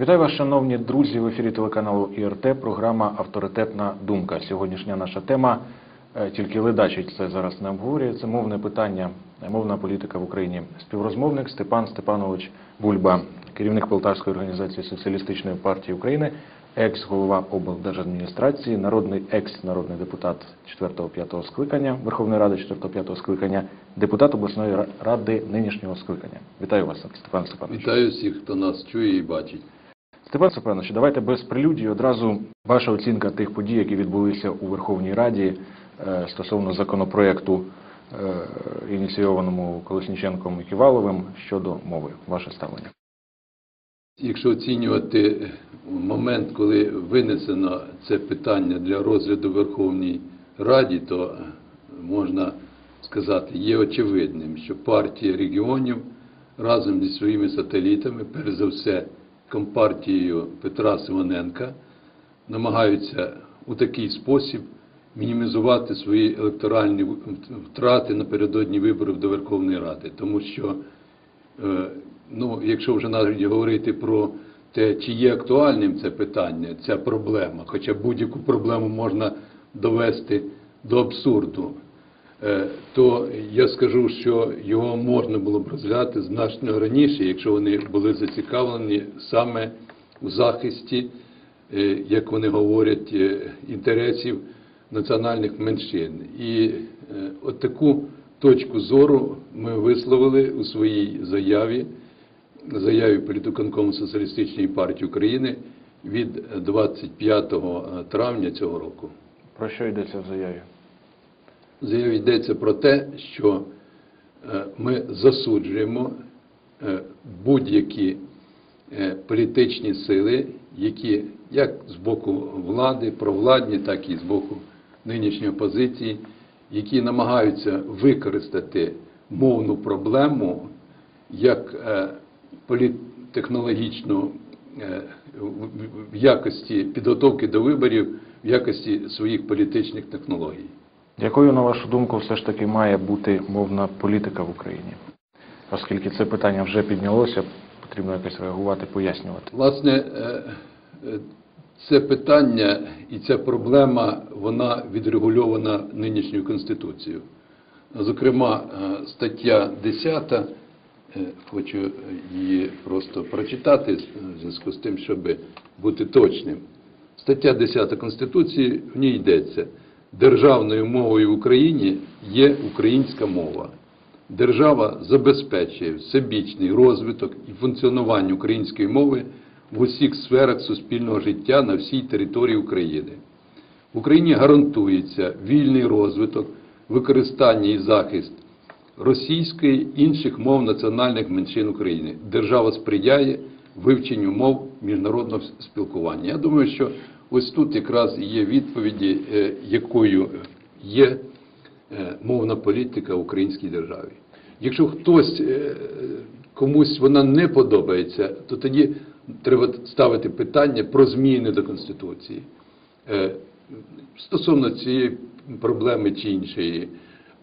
Вітаю вас, шановні друзі, в ефірі телеканалу ІРТ, програма Авторитетна думка. Сьогоднішня наша тема, е, тільки ледачить це зараз не обговорює, це мовне питання, е, мовна політика в Україні. Співрозмовник Степан Степанович Бульба, керівник Полтавської організації Соціалістичної партії України, екс-голова облдержадміністрації, народний екс-народний депутат 4-5 скликання Верховної Ради 4-5 скликання, депутат обласної ради нинішнього скликання. Вітаю вас, Степан Степанович. Вітаю всіх, хто нас чує і бачить. Степан Степанович, давайте без прелюдії одразу ваша оцінка тих подій, які відбулися у Верховній Раді е, стосовно законопроекту, е, ініційованому Колесніченком і Ківаловим щодо мови. Ваше ставлення. Якщо оцінювати момент, коли винесено це питання для розгляду Верховній Раді, то можна сказати, є очевидним, що партія регіонів разом зі своїми сателітами, перш за все компартією Петра Симоненка, намагаються у такий спосіб мінімізувати свої електоральні втрати напередодні виборів до Верховної Ради, тому що Е, ну, якщо вже навіть говорити про те, чи є актуальним це питання, ця проблема, хоча будь-яку проблему можна довести до абсурду, то я скажу, що його можна було б розглядати значно раніше, якщо вони були зацікавлені саме у захисті, е, як вони говорять, е, інтересів національних меншин. І е, от таку точку зору ми висловили у своїй заяві, заяві політиконкому Соціалістичної партії України від 25 травня цього року. Про що йдеться в заяві? Заяві йдеться про те, що е, ми засуджуємо е, будь-які е, політичні сили, які як з боку влади, провладні, так і з боку нинішньої опозиції, які намагаються використати мовну проблему як політтехнологічну в якості підготовки до виборів, в якості своїх політичних технологій. Якою, на вашу думку, все ж таки має бути мовна політика в Україні? Оскільки це питання вже піднялося, потрібно якось реагувати, пояснювати. Власне, е, е, це питання і ця проблема, вона відрегульована нинішньою Конституцією. Зокрема, е, стаття 10, е, хочу її просто прочитати в зв'язку з тим, щоб бути точним. Стаття 10 Конституції, в ній йдеться, державною мовою в Україні є українська мова. Держава забезпечує всебічний розвиток і функціонування української мови в усіх сферах суспільного життя на всій території України. В Україні гарантується вільний розвиток, використання і захист російської інших мов національних меншин України. Держава сприяє вивченню мов міжнародного спілкування. Я думаю, що ось тут якраз є відповіді, е, якою є е, мовна політика в українській державі. Якщо хтось е, комусь вона не подобається, то тоді треба ставити питання про зміни до Конституції. Стосовно цієї проблеми чи іншої,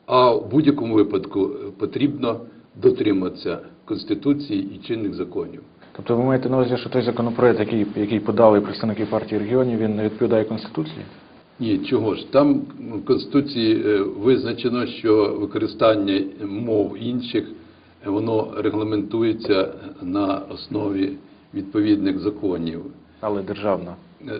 а в будь-якому випадку потрібно дотриматися Конституції і чинних законів. Тобто ви маєте на увазі, що той законопроект, який, який подали представники партії регіонів, він не відповідає Конституції? Ні, чого ж там в Конституції е, визначено, що використання мов інших е, воно регламентується на основі відповідних законів. Але державна. Е,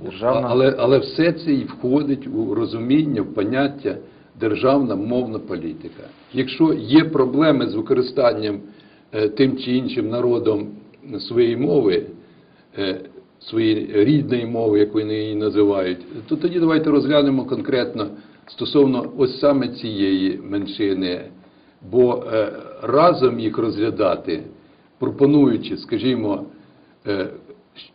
Державна. Але, але все це і входить у розуміння, в поняття державна мовна політика. Якщо є проблеми з використанням тим чи іншим народом своєї мови, е, своєї рідної мови, як вони її називають, то тоді давайте розглянемо конкретно стосовно ось саме цієї меншини, бо е, разом їх розглядати, пропонуючи, скажімо, е,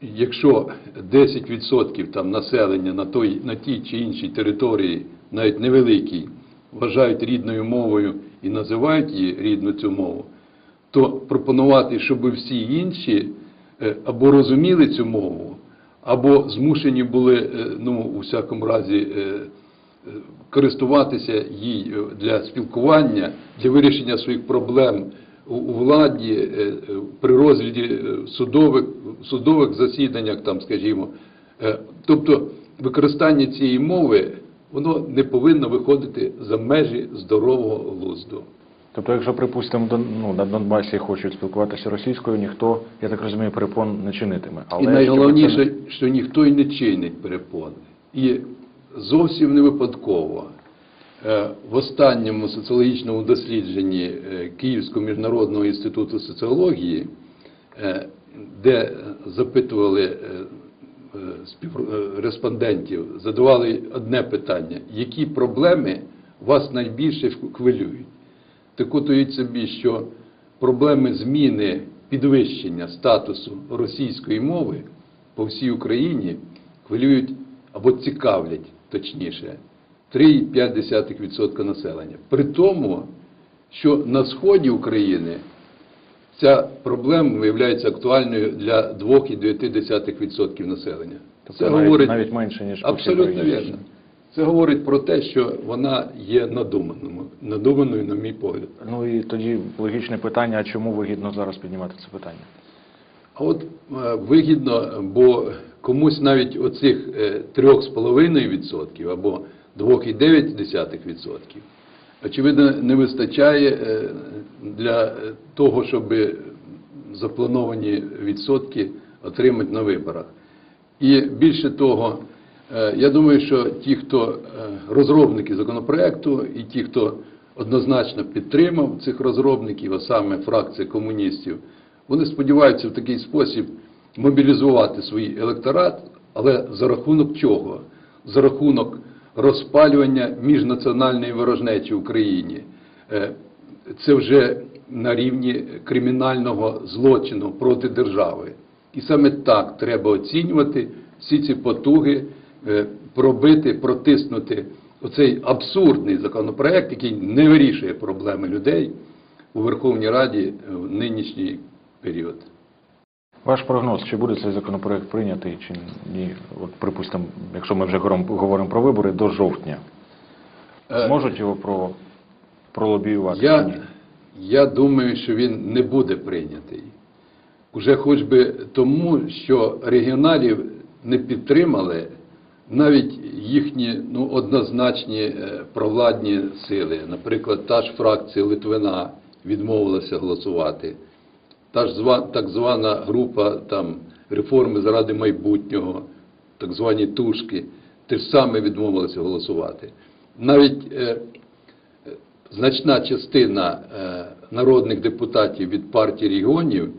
якщо 10% там населення на, той, на тій чи іншій території, навіть невеликій, вважають рідною мовою і називають її рідну цю мову, то пропонувати, щоб всі інші е, або розуміли цю мову, або змушені були, е, ну, у всякому разі, е, користуватися їй для спілкування, для вирішення своїх проблем у владі, при розгляді судових судових засіданнях, там, скажімо. Тобто використання цієї мови воно не повинно виходити за межі здорового глузду. Тобто, якщо, припустимо, ну, на Донбасі хочуть спілкуватися російською, ніхто, я так розумію, перепон не чинитиме. Але і найголовніше, це що ніхто й не чинить перепони. І зовсім не випадково е, в останньому соціологічному дослідженні е, Київського міжнародного інституту соціології, е, де запитували респондентів, задавали одне питання: які проблеми вас найбільше хвилюють? Так от уявіть собі, що проблеми зміни підвищення статусу російської мови по всій Україні хвилюють або цікавлять, точніше, 3,5% населення. При тому, що на сході України ця проблема виявляється актуальною для 2,9% населення. Тобто навіть- навіть менше, ніж абсолютно вірно. Це говорить про те, що вона є надуманою, надуманою, на мій погляд. Ну і тоді логічне питання, а чому вигідно зараз піднімати це питання? А от е, вигідно, бо комусь навіть оцих е, 3,5% або 2,9% очевидно не вистачає е, для е, того, щоб заплановані відсотки отримати на виборах. І більше того, е, я думаю, що ті, хто е, розробники законопроекту, і ті, хто однозначно підтримав цих розробників, а саме фракція комуністів, вони сподіваються в такий спосіб мобілізувати свій електорат, але за рахунок чого? За рахунок розпалювання міжнаціональної ворожнечі в Україні. Е, Це вже на рівні кримінального злочину проти держави. І саме так треба оцінювати всі ці потуги, е, пробити, протиснути оцей абсурдний законопроект, який не вирішує проблеми людей у Верховній Раді в нинішній період. Ваш прогноз, чи буде цей законопроект прийнятий, чи ні? От, припустимо, якщо ми вже говоримо- про вибори, до жовтня. Е, Зможуть його про, пролобіювати чи ні? Я, я думаю, що він не буде прийнятий. Уже хоч би тому, що регіоналів не підтримали навіть їхні ну, однозначні е, провладні сили. Наприклад, та ж фракція Литвина відмовилася голосувати. Та ж так звана група там, реформи заради майбутнього, так звані тушки, теж саме відмовилися голосувати. Навіть е, значна частина е, народних депутатів від партії регіонів,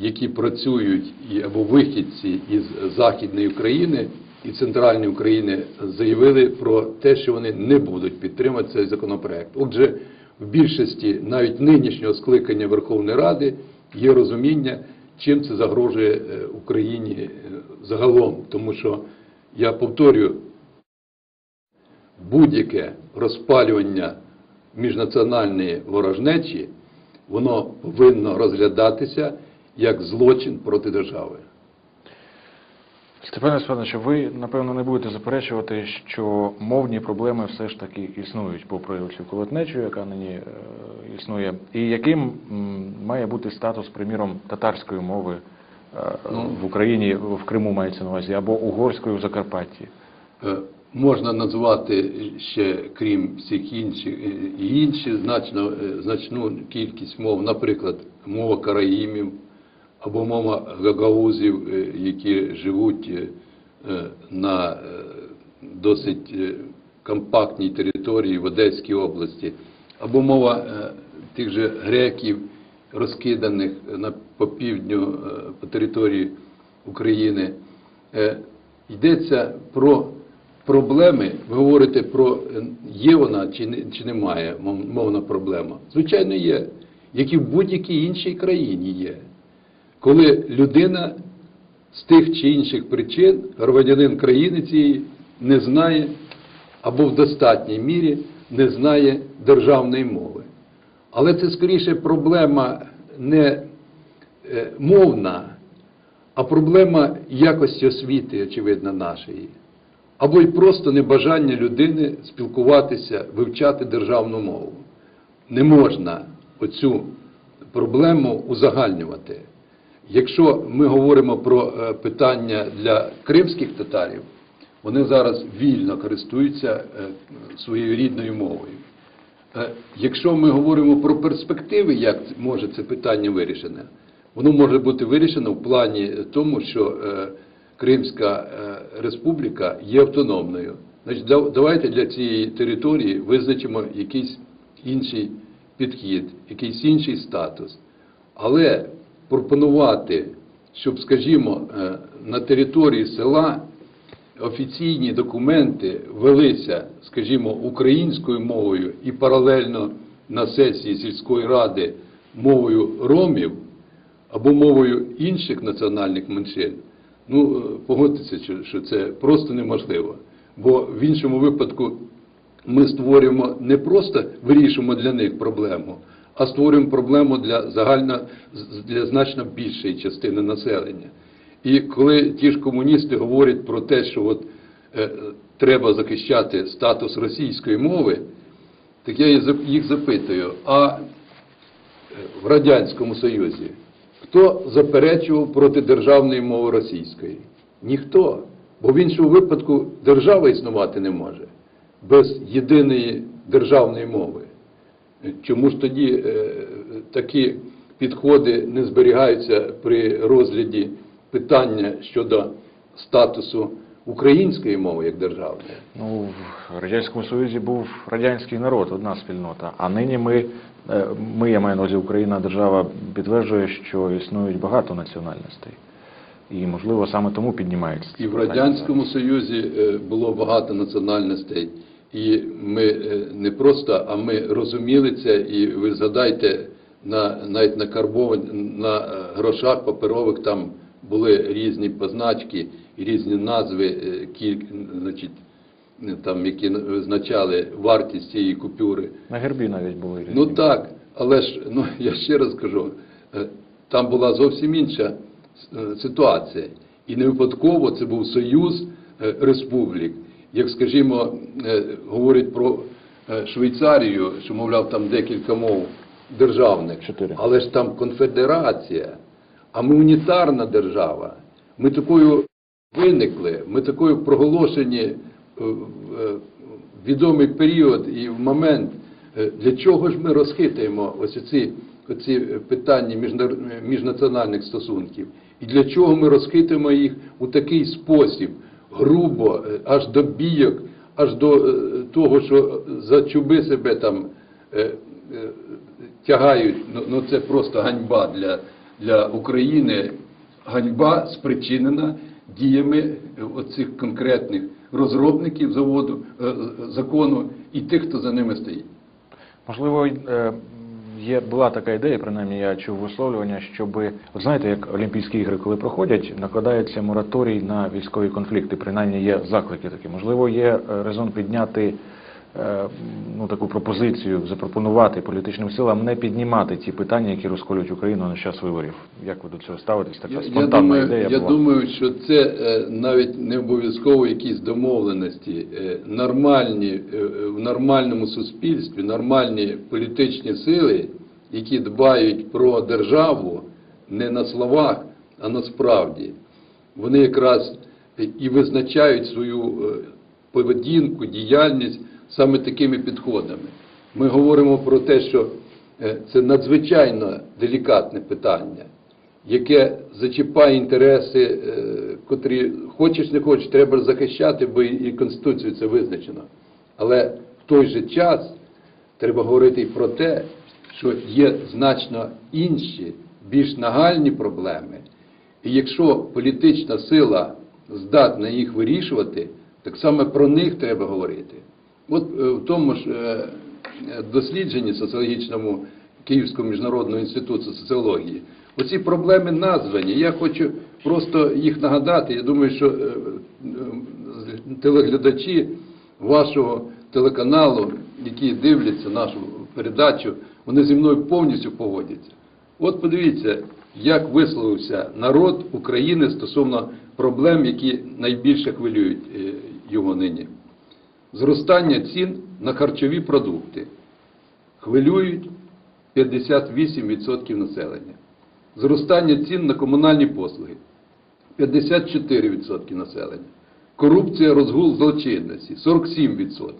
які працюють і або вихідці із Західної України і Центральної України, заявили про те, що вони не будуть підтримати цей законопроект. Отже, в більшості навіть нинішнього скликання Верховної Ради є розуміння, чим це загрожує е, Україні е, загалом, тому що я повторюю, будь-яке розпалювання міжнаціональної ворожнечі, воно повинно розглядатися як злочин проти держави. Степане Степановичу, ви, напевно, не будете заперечувати, що мовні проблеми все ж таки існують, попри цю колотнечу, яка нині е, існує. І яким має бути статус, приміром, татарської мови е, Ну. в Україні, в Криму мається на увазі, або угорської в Закарпатті? Е, Можна назвати ще, крім всіх інших, і інші значно, значну кількість мов, наприклад, мова караїмів або мова гагаузів, е, які живуть е, е, на досить компактній території в Одеській області, або мова тих же греків, розкиданих на, по півдню по території України. Йдеться про проблеми, ви говорите про є вона чи, не, чи немає мовна проблема. Звичайно, є, як і в будь-якій іншій країні є. Коли людина з тих чи інших причин, громадянин країни цієї, не знає або в достатній мірі не знає державної мови. Але це скоріше проблема не е, мовна, а проблема якості освіти, очевидно, нашої. Або й просто небажання людини спілкуватися, вивчати державну мову. Не можна оцю проблему узагальнювати. Якщо ми говоримо про е, питання для кримських татарів, вони зараз вільно користуються е, своєю рідною мовою. Е, Якщо ми говоримо про перспективи, як може це питання вирішене, воно може бути вирішено в плані тому, що Кримська республіка є автономною. Значить, давайте для цієї території визначимо якийсь інший підхід, якийсь інший статус. Але пропонувати, щоб, скажімо, е, на території села офіційні документи велися, скажімо, українською мовою і паралельно на сесії сільської ради мовою ромів або мовою інших національних меншин, ну е, погодьтеся, що- це просто неможливо. Бо в іншому випадку ми створюємо не просто вирішуємо для них проблему, а створюємо проблему для загально для значно більшої частини населення. І коли ті ж комуністи говорять про те, що от, е, треба захищати статус російської мови, так я їх запитую, а е, в Радянському Союзі хто заперечував проти державної мови російської? Ніхто. Бо в іншому випадку держава існувати не може без єдиної державної мови. Чому ж тоді е, такі підходи не зберігаються при розгляді питання щодо статусу української мови як державної? Ну, в Радянському Союзі був радянський народ, одна спільнота. А нині ми, е, ми, я маю на увазі Україна, держава підтверджує, що існують багато національностей. І, можливо, саме тому піднімається. І в. Радянському Союзі е, було багато національностей, і ми е, не просто, а ми розуміли це, і ви згадайте, на, навіть на карбовані, на е, грошах паперових там були різні позначки різні назви, е, кіль, значить, там, які визначали вартість цієї купюри. На гербі навіть були різні. Ну так, але ж ну я ще раз кажу, там була зовсім інша ситуація. І не випадково це був союз республік. Як скажімо, е, говорять про е, Швейцарію, що мовляв там декілька мов державних, але ж там конфедерація, а ми унітарна держава. Ми такою виникли, ми такою проголошені е, в відомий період і в момент, для чого ж ми розхитуємо ось ці, оці питання міжнаціональних стосунків, і для чого ми розхитуємо їх у такий спосіб, грубо, е, аж до бійок, аж до е, того, що за чуби себе там е, тягають, ну, ну це просто ганьба для, для України. Ганьба спричинена діями оцих конкретних розробників заводу, закону і тих, хто за ними стоїть. Можливо, є, була така ідея, принаймні я чув висловлювання, щоб, знаєте, як Олімпійські ігри, коли проходять, накладається мораторій на військові конфлікти, принаймні є заклики такі. Можливо, є е, резон підняти ну, таку пропозицію, запропонувати політичним силам не піднімати ті питання, які розколюють Україну на час виборів. Як ви до цього ставитесь? Така Я, я, думаю, ідея я була. думаю, що це е, навіть не обов'язково якісь домовленості. Е, Нормальні, е, в нормальному суспільстві, нормальні політичні сили, які дбають про державу не на словах, а насправді. Вони якраз і визначають свою е, поведінку, діяльність саме такими підходами. Ми говоримо про те, що е, це надзвичайно делікатне питання, яке зачіпає інтереси, е, котрі хочеш не хочеш, треба захищати, бо і Конституцією це визначено. Але в той же час треба говорити і про те, що є значно інші, більш нагальні проблеми. І якщо політична сила здатна їх вирішувати, так саме про них треба говорити. От е, в тому ж е, дослідженні соціологічному Київського міжнародного інституту соціології, оці проблеми названі. Я хочу просто їх нагадати. Я думаю, що е, телеглядачі вашого телеканалу, які дивляться нашу передачу, вони зі мною повністю погодяться. От подивіться, як висловився народ України стосовно проблем, які найбільше хвилюють його нині. Зростання цін на харчові продукти хвилюють 58% населення. Зростання цін на комунальні послуги 54% населення. Корупція, розгул злочинності 47%.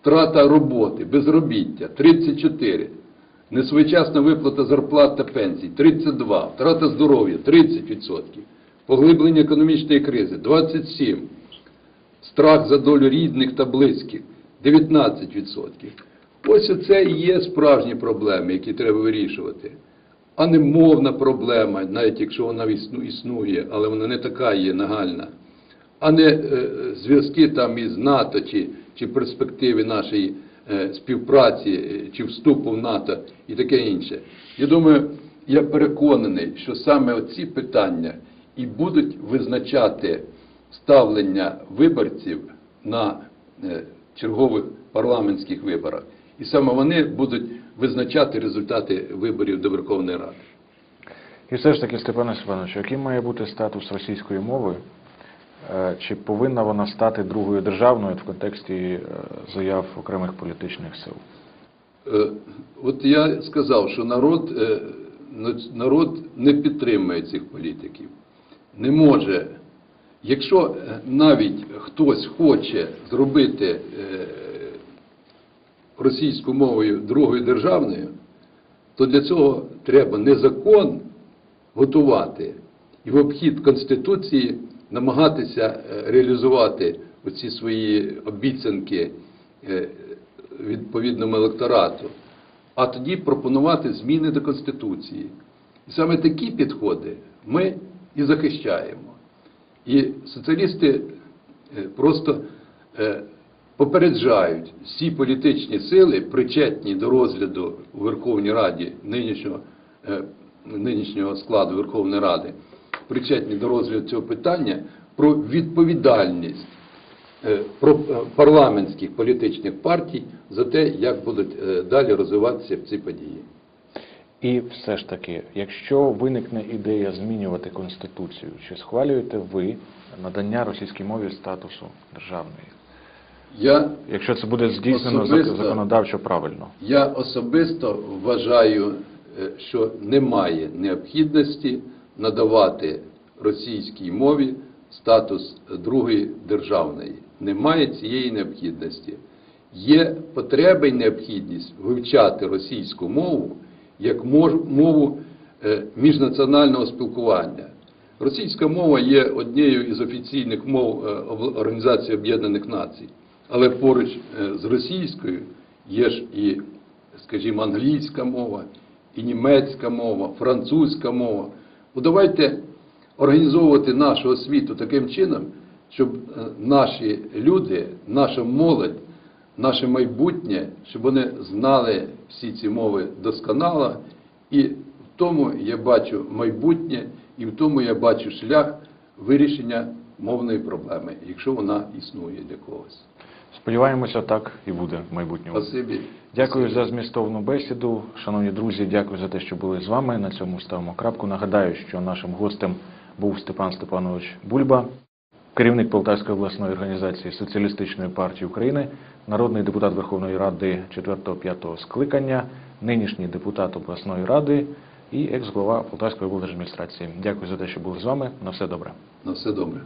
Втрата роботи, безробіття 34%. Несвоєчасна виплата зарплат та пенсій 32%. Втрата здоров'я 30%. Поглиблення економічної кризи 27%. Страх за долю рідних та близьких 19%. Ось оце і є справжні проблеми, які треба вирішувати. А не мовна проблема, навіть якщо вона існує, але вона не така є нагальна. А не е, зв'язки там із НАТО чи, чи перспективи нашої е, співпраці е, чи вступу в НАТО і таке інше. Я думаю, я переконаний, що саме оці питання і будуть визначати ставлення виборців на е, чергових парламентських виборах. І саме вони будуть визначати результати виборів до Верховної Ради. І все ж таки, Степане Степановичу, яким має бути статус російської мови? Е, Чи повинна вона стати другою державною в контексті е, заяв окремих політичних сил? От я сказав, що народ, народ не підтримує цих політиків. Не може. Якщо е, навіть хтось хоче зробити е, російською мовою другою державною, то для цього треба не закон готувати і в обхід Конституції намагатися е, реалізувати оці свої обіцянки відповідному електорату, а тоді пропонувати зміни до Конституції. І саме такі підходи ми і захищаємо. І соціалісти е, просто е, попереджають всі політичні сили, причетні до розгляду у Верховній Раді нинішнього, е, нинішнього складу Верховної Ради, причетні до розгляду цього питання про відповідальність про парламентських політичних партій за те, як будуть далі розвиватися ці події. І все ж таки, якщо виникне ідея змінювати Конституцію, чи схвалюєте ви надання російській мові статусу державної? Я Якщо це буде здійснено Особисто- законодавчо правильно? Я особисто вважаю, е, що немає необхідності надавати російській мові статус другої державної. Немає цієї необхідності. Є потреба і необхідність вивчати російську мову як мову е, міжнаціонального спілкування. Російська мова є однією із офіційних мов е, Організації Об'єднаних Націй. Але поруч е, з російською є ж і, скажімо, англійська мова, і німецька мова, французька мова. Ну, давайте організовувати нашу освіту таким чином, щоб наші люди, наша молодь, наше майбутнє, щоб вони знали всі ці мови досконало. І в тому я бачу майбутнє, і в тому я бачу шлях вирішення мовної проблеми, якщо вона існує для когось. Сподіваємося, так і буде в майбутньому. Спасибі. Дякую за змістовну бесіду. Шановні друзі, дякую за те, що були з вами. На цьому ставимо крапку. Нагадаю, що нашим гостем був Степан Степанович Бульба, керівник Полтавської обласної організації Соціалістичної партії України, народний депутат Верховної Ради 4-5 скликання, нинішній депутат обласної ради і екс-глава Полтавської облдержадміністрації. Дякую за те, що були з вами. На все добре. На все добре.